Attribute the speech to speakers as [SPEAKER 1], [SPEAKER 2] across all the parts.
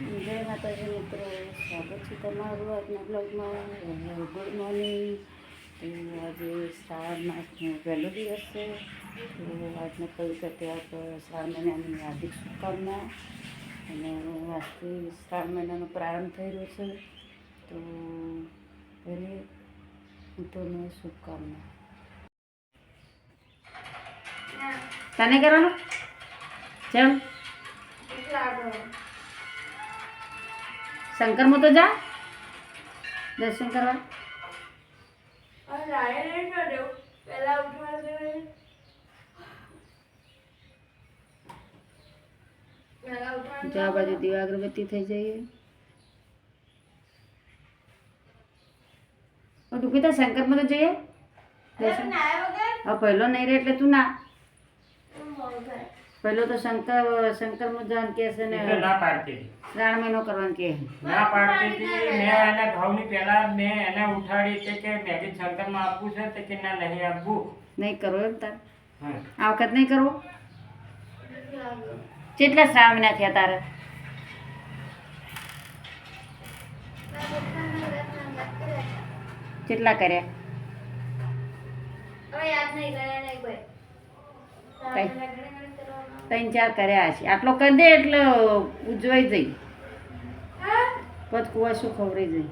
[SPEAKER 1] જય માતાજી મિત્રો સ્વાગત છે તમારું આજના બ્લોગમાં ગુડ મોર્નિંગ તો આજે શ્રાવણ માસનો પહેલો દિવસ છે. તો આજને કહ્યું કે ત્યાં પર શ્રાવણ મહિનાની હાર્દિક શુભકામના. અને આજથી શ્રાવણ મહિનાનો પ્રારંભ થઈ રહ્યો છે. તો દરેક મિત્રોને શુભકામના. તને કરવાનું? ચલ મો તો જા. દર્શન કરવા. જો બાજુ દીવા અગરબત્તી થઈ જઈએ. તું કીધા શંકરમાં તો જઈએ. હા પહેલો નહીં રહે એટલે તું ના. પહેલો તો શંકર શંકર મુજાન કે છે ને
[SPEAKER 2] ના પાડતી.
[SPEAKER 1] શ્રાવણ મહિનો કરવાનું કે.
[SPEAKER 2] ના પાડતી હતી. મેં એને ભાવની પહેલા મેં એને ઉઠાડી છે કે મેગી શંકરમાં આપવું છે તે કે ના નહીં આપવું.
[SPEAKER 1] નહીં કરો એમ તાર. આ વખત નહીં કરવું કેટલા શ્રાવણ મહિના થયા તારે? કેટલા કર્યા? ત્રણ ચાર કર્યા છે આટલો કરી દે એટલે ઉજવાઈ જઈ. પછી કુવા શું ખવડાઈ જઈ?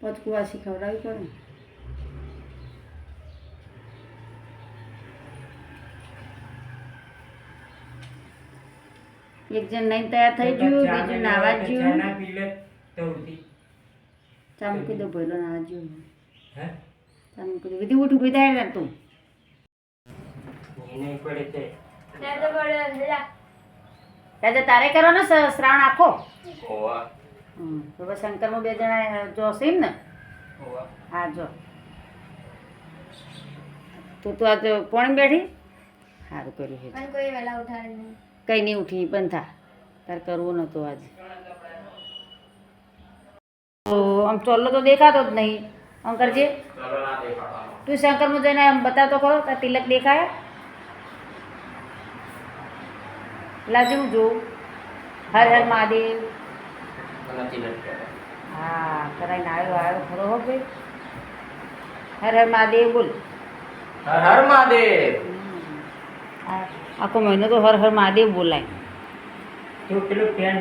[SPEAKER 1] પછી કુવાસી ખવડાવી પડે એક જણ નહીં તૈયાર થઈ ગયું બીજું નાવા ગયું.
[SPEAKER 2] ના પી લે તો ઉઠી.
[SPEAKER 1] ચા મૂકી દો ભેલો નાવા ગયું.
[SPEAKER 2] હે?
[SPEAKER 1] ચા કીધું વિધિ ઉઠ વિધાય ને તું. ત્યારે તારે કરવાનો શ્રાવણ આખો? હવે. શંકરમાં બે જણા જોશે એમ ને હા જો. તું તો આજે પોણી બેઠી? સારું કર્યું છે. કઈ નહીં. ઉઠી પણ થા. તારે કરવું નહોતું આજે. તો આમ ચોલ્લો તો દેખાતો જ નહીં. આમ કરજે તું શંકર આમ બતાવતો ખરો તાર તિલક દેખાય? લાજુ જો હર હર મહાદેવ. હા કરાઈને આવ્યો આવ્યો ખરો હો ભાઈ. હર હર મહાદેવ બોલ.
[SPEAKER 2] હર હર મહાદેવ.
[SPEAKER 1] આખો મહિનો તો હર હર મહાદેવ બોલાય.
[SPEAKER 2] પેલું પેન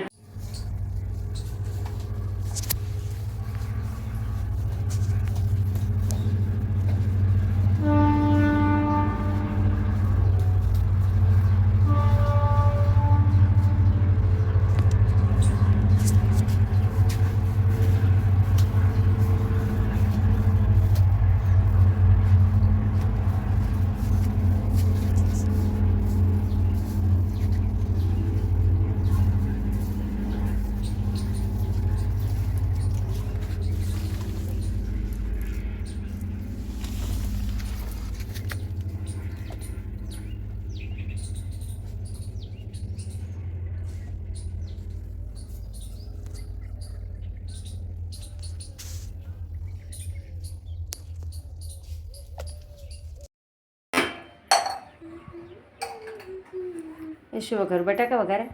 [SPEAKER 1] શું વઘાર? બટાકા વઘારે?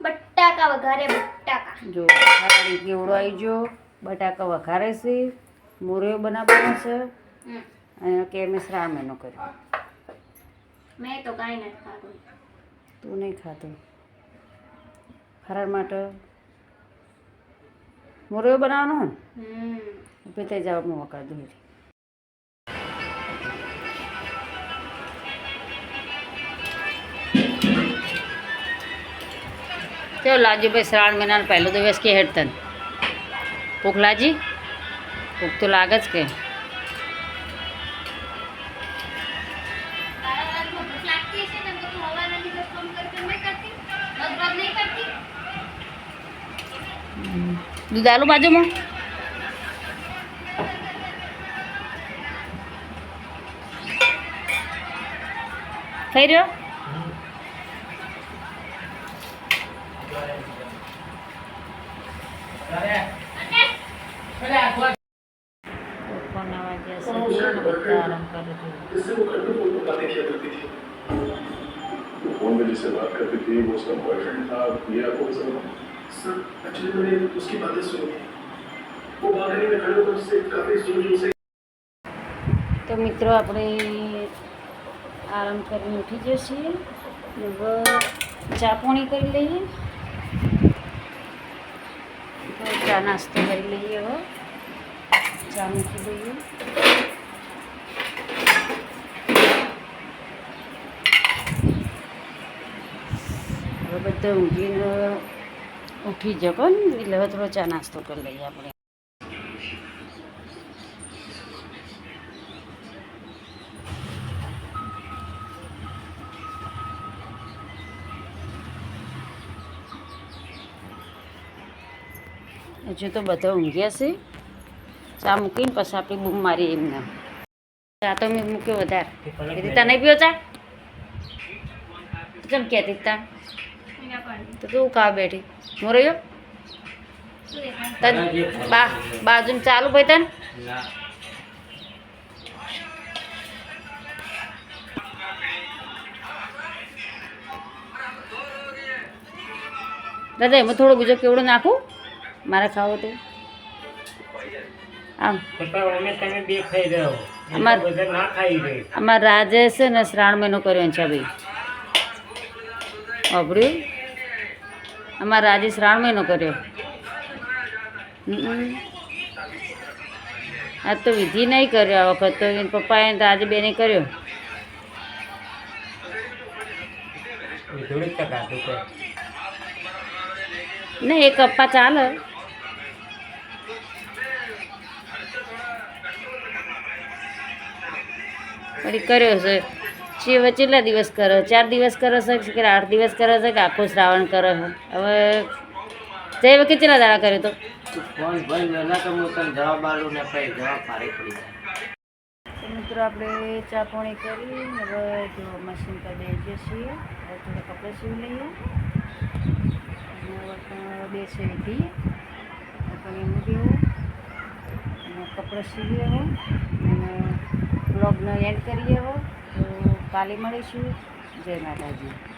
[SPEAKER 3] બટાકા વઘારે બટાકા.
[SPEAKER 1] જો ખાલી કેવડો આવી ગયો. બટાકા વઘારે છે મોરિયો બનાવવાનો છે. અને કે મેં શ્રામ એનો કર્યો.
[SPEAKER 3] મેં તો કાંઈ નથી ખાધું.
[SPEAKER 1] તું નહીં ખાતો. ફરાર માટે મોરિયો બનાવવાનો ને? જાવ હું વઘાર દઉં છું. ચલો લાજી ભાઈ શ્રાવણ મહિનાનો પહેલો દિવસ કે હેડ તન ભૂખ લાજી ભૂખ તો લાગે જ કે. દૂધ આલુ બાજુમાં? થઈ રહ્યો? છે બે ને બધા આરામ કરે છે
[SPEAKER 4] में जिससे बात करती थी वो उसका बॉयफ्रेंड था या कोई सब
[SPEAKER 5] सर एक्चुअली मैंने उसकी बातें सुनी वो बालकनी में खड़े होकर उससे काफी जोर जोर से
[SPEAKER 1] તો મિત્રો આપણે આરામ કરીને ઉઠી જઈએ ને હવે ચા પાણી કરી લઈએ હવે ચા નાસ્તો કરી લઈએ હવે ચા મૂકી દઈએ બધા ઊંઘીને ઉઠી જકો ને એટલે હવે થોડો ચા નાસ્તો કરી લઈએ આપણે. હજુ તો બધા ઊંઘ્યા છે. ચા મૂકીને પછી આપણી બૂમ મારી એમને. ચા તો મેં મૂક્યો વધારે. રીતા નહીં પીવો ચા? કેમ કહેતી તા તો તું કા બેઠી હું રહ્યો તન બા બાજુમાં ચાલુ ભાઈ તને?
[SPEAKER 2] ના.
[SPEAKER 1] દાદા એમાં થોડો બીજો કેવડો નાખું? મારે ખાવો તો. આમ. અમાર-
[SPEAKER 2] બધા ના ખાઈ રહે
[SPEAKER 1] અમારા રાજેશ છે ને શ્રાવણ મહિનો કર્યો છે ભાઈ. અભર્યું અમારા આજે શ્રાવણ મહિનો કર્યો. આ તો વિધિ નહીં કર્યો આ વખત તો એના પપ્પાએ રાજે બેને કર્યો. નહીં એ કપ્પા ચાલે. વળી કર્યો છે. શિવ કેટલા દિવસ કરો? ચાર દિવસ કરો છે કે આઠ દિવસ કરો છે કે આખો શ્રાવણ કરો છે? હવે તે વખતે કેટલા દાડા કર્યો તો? મિત્રો આપણે ચા પાણી કરી હવે જો મશીન પર બેસીએ છીએ. હવે થોડા કપડાં સીવી લઈએ. બે છે વિધિ પણ એમ દેવું કપડાં સીવીએ હવે અને બ્લોગનો એન્ડ કરીએ હવે. તો કાલે મળીશું. જય માતાજી.